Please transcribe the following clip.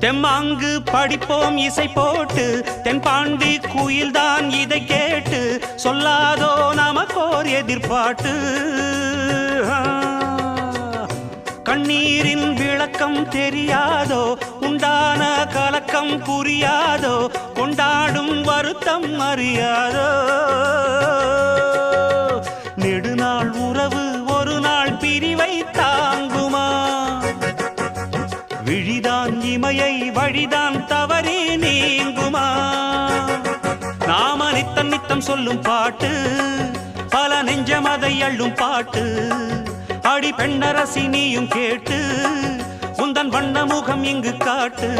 தெம்மாங்கு படிப்போம் இசை போட்டு தென்பாண்டி குயில்தான் இதை கேட்டு சொல்லாதோ நமக்கோர் எதிர்பாட்டு. கண்ணீரின் விளக்கம் தெரியாதோ உண்டான கலக்கம் புரியாதோ கொண்டாடும் வருத்தம் அறியாதோ. நெடுநாள் விழிதான் வழிதான் தவறி நீங்குமா? நாம நித்தம் நித்தம் சொல்லும் பாட்டு பல நெஞ்சம் அதை அள்ளும் பாட்டு அடி பெண்ணரசி நீயும் கேட்டு உந்தன் வண்ண முகம் இங்கு காட்டு.